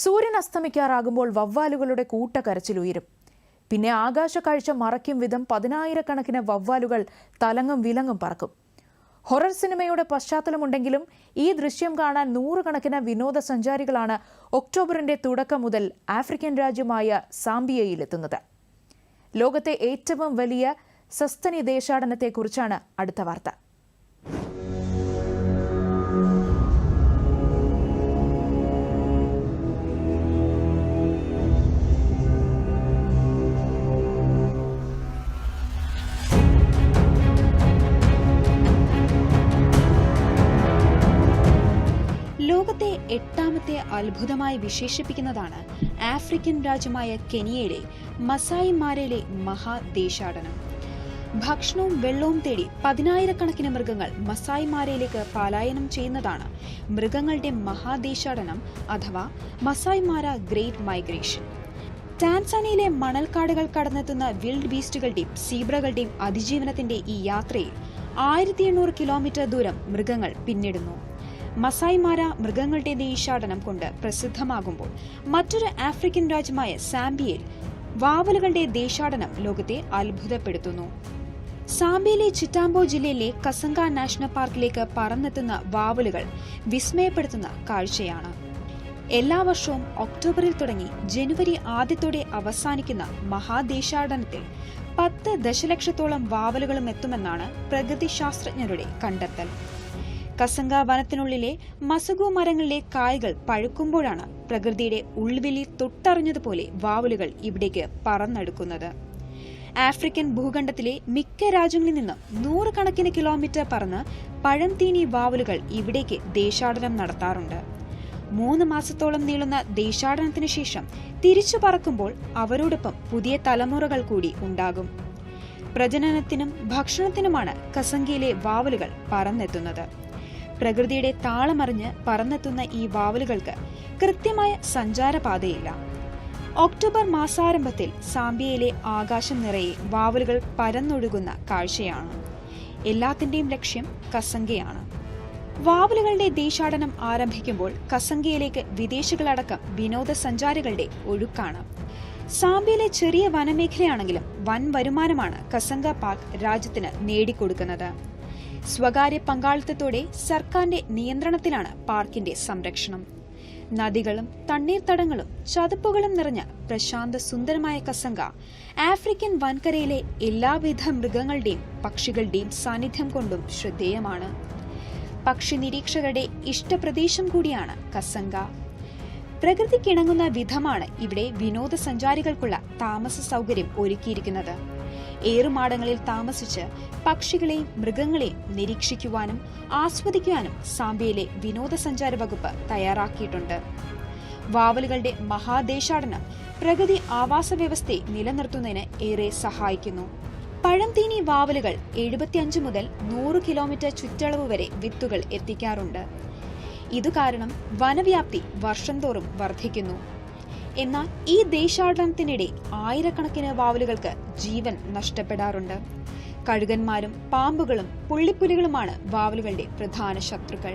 സൂര്യൻ അസ്തമിക്കാറാകുമ്പോൾ വവ്വാലുകളുടെ കൂട്ടക്കരച്ചിലുയരും പിന്നെ ആകാശ കാഴ്ച മറയ്ക്കും വിധം പതിനായിരക്കണക്കിന് വവ്വാലുകൾ തലങ്ങും വിലങ്ങും പറക്കും. ഹൊറർ സിനിമയുടെ പശ്ചാത്തലമുണ്ടെങ്കിലും ഈ ദൃശ്യം കാണാൻ നൂറുകണക്കിന് വിനോദസഞ്ചാരികളാണ് ഒക്ടോബറിന്റെ തുടക്കം മുതൽ ആഫ്രിക്കൻ രാജ്യമായ സാംബിയയിലെത്തുന്നത്. ലോകത്തെ ഏറ്റവും വലിയ സസ്തനി ദേശാടനത്തെക്കുറിച്ചാണ് അടുത്ത വാർത്ത. എട്ടാമത്തെ അത്ഭുതമായി വിശേഷിപ്പിക്കുന്നതാണ് ആഫ്രിക്കൻ രാജ്യമായ കെനിയയിലെ മസായിമാരയിലെ മഹാദേശാടനം. ഭക്ഷണവും വെള്ളവും തേടി പതിനായിരക്കണക്കിന് മൃഗങ്ങൾ മസായിമാരയിലേക്ക് പലായനം ചെയ്യുന്നതാണ് മൃഗങ്ങളുടെ മഹാദേശാടനം അഥവാ മസായിമാര ഗ്രേറ്റ് മൈഗ്രേഷൻ. ടാൻസാനിയയിലെ മണൽക്കാടുകൾ കടന്നെത്തുന്ന വിൽഡ് ബീസ്റ്റുകളുടെയും സീബ്രകളുടെയും അതിജീവനത്തിന്റെ ഈ യാത്രയിൽ ആയിരത്തി എണ്ണൂറ് കിലോമീറ്റർ ദൂരം മൃഗങ്ങൾ പിന്നിടുന്നു. മസായിമാര മൃഗങ്ങളുടെ ദേശാടനം കൊണ്ട് പ്രസിദ്ധമാകുമ്പോൾ മറ്റൊരു ആഫ്രിക്കൻ രാജ്യമായ സാംബിയയിൽ വാവലുകളുടെ ദേശാടനം ലോകത്തെ അത്ഭുതപ്പെടുത്തുന്നു. സാംബിയയിലെ ചിറ്റാംബോ ജില്ലയിലെ കസങ്ക നാഷണൽ പാർക്കിലേക്ക് പറന്നെത്തുന്ന വാവലുകൾ വിസ്മയപ്പെടുത്തുന്ന കാഴ്ചയാണ്. എല്ലാ വർഷവും ഒക്ടോബറിൽ തുടങ്ങി ജനുവരി ആദ്യത്തോടെ അവസാനിക്കുന്ന മഹാദേശാടനത്തിൽ പത്ത് ദശലക്ഷത്തോളം വാവലുകളും എത്തുമെന്നാണ് പ്രകൃതി ശാസ്ത്രജ്ഞരുടെ കണ്ടെത്തൽ. കസങ്ക വനത്തിനുള്ളിലെ മസുഗു മരങ്ങളിലെ കായകൾ പഴുക്കുമ്പോഴാണ് പ്രകൃതിയുടെ ഉൾവിലി തൊട്ടറിഞ്ഞതുപോലെ വാവലുകൾ ഇവിടേക്ക് പറന്നെടുക്കുന്നത്. ആഫ്രിക്കൻ ഭൂഖണ്ഡത്തിലെ മിക്ക രാജ്യങ്ങളിൽ നിന്നും നൂറുകണക്കിന് കിലോമീറ്റർ പറന്ന് പഴം തീനി വാവലുകൾ ഇവിടേക്ക് ദേശാടനം നടത്താറുണ്ട്. മൂന്ന് മാസത്തോളം നീളുന്ന ദേശാടനത്തിന് ശേഷം തിരിച്ചു പറക്കുമ്പോൾ അവരോടൊപ്പം പുതിയ തലമുറകൾ കൂടി ഉണ്ടാകും. പ്രജനനത്തിനും ഭക്ഷണത്തിനുമാണ് കസങ്കയിലെ വാവലുകൾ പറന്നെത്തുന്നത്. പ്രകൃതിയുടെ താളമറിഞ്ഞ് പറന്നെത്തുന്ന ഈ വാവലുകൾക്ക് കൃത്യമായ സഞ്ചാരപാതയില്ല. ഒക്ടോബർ മാസാരംഭത്തിൽ സാംബിയയിലെ ആകാശം നിറയെ വാവലുകൾ പരന്നൊഴുകുന്ന കാഴ്ചയാണ്. എല്ലാത്തിന്റെയും ലക്ഷ്യം കസങ്കയാണ് വാവലുകളുടെ ദേശാടനം ആരംഭിക്കുമ്പോൾ കസങ്കയിലേക്ക് വിദേശികളടക്കം വിനോദസഞ്ചാരികളുടെ ഒഴുക്കാണ്. സാംബിയയിലെ ചെറിയ വനമേഖലയാണെങ്കിലും വൻ വരുമാനമാണ് കസങ്ക പാർക്ക് രാജ്യത്തിന് നേടിക്കൊടുക്കുന്നത്. സ്വകാര്യ പങ്കാളിത്തത്തോടെ സർക്കാരിന്റെ നിയന്ത്രണത്തിലാണ് പാർക്കിന്റെ സംരക്ഷണം. നദികളും തണ്ണീർത്തടങ്ങളും ചതുപ്പുകളും നിറഞ്ഞ പ്രശാന്ത സുന്ദരമായ കസങ്ക ആഫ്രിക്കൻ വൻകരയിലെ എല്ലാവിധ മൃഗങ്ങളുടെയും പക്ഷികളുടെയും സാന്നിധ്യം കൊണ്ടും ശ്രദ്ധേയമാണ്. പക്ഷി നിരീക്ഷകരുടെ ഇഷ്ടപ്രദേശം കൂടിയാണ് കസങ്ക പ്രകൃതിക്കിണങ്ങുന്ന വിധമാണ് ഇവിടെ വിനോദസഞ്ചാരികൾക്കുള്ള താമസ സൗകര്യം ഒരുക്കിയിരിക്കുന്നത്. ഏറുമാടങ്ങളിൽ താമസിച്ച് പക്ഷികളെയും മൃഗങ്ങളെയും നിരീക്ഷിക്കുവാനും ആസ്വദിക്കുവാനും സാംബിയയിലെ വിനോദസഞ്ചാര വകുപ്പ് തയ്യാറാക്കിയിട്ടുണ്ട്. വാവലുകളുടെ മഹാദേശാടനം പ്രകൃതി ആവാസ വ്യവസ്ഥയെ നിലനിർത്തുന്നതിന് ഏറെ സഹായിക്കുന്നു. പഴംതീനി വാവലുകൾ എഴുപത്തിയഞ്ച് മുതൽ നൂറ് കിലോമീറ്റർ ചുറ്റളവ് വരെ വിത്തുകൾ എത്തിക്കാറുണ്ട്. ഇതു കാരണം വനവ്യാപ്തി വർഷം തോറും വർദ്ധിക്കുന്നു. എന്നാൽ ഈ ദേശാടനത്തിനിടെ ആയിരക്കണക്കിന് വാവലുകൾക്ക് ജീവൻ നഷ്ടപ്പെടാറുണ്ട്. കഴുകന്മാരും പാമ്പുകളും പുള്ളിപ്പുലികളുമാണ് വാവലുകളുടെ പ്രധാന ശത്രുക്കൾ.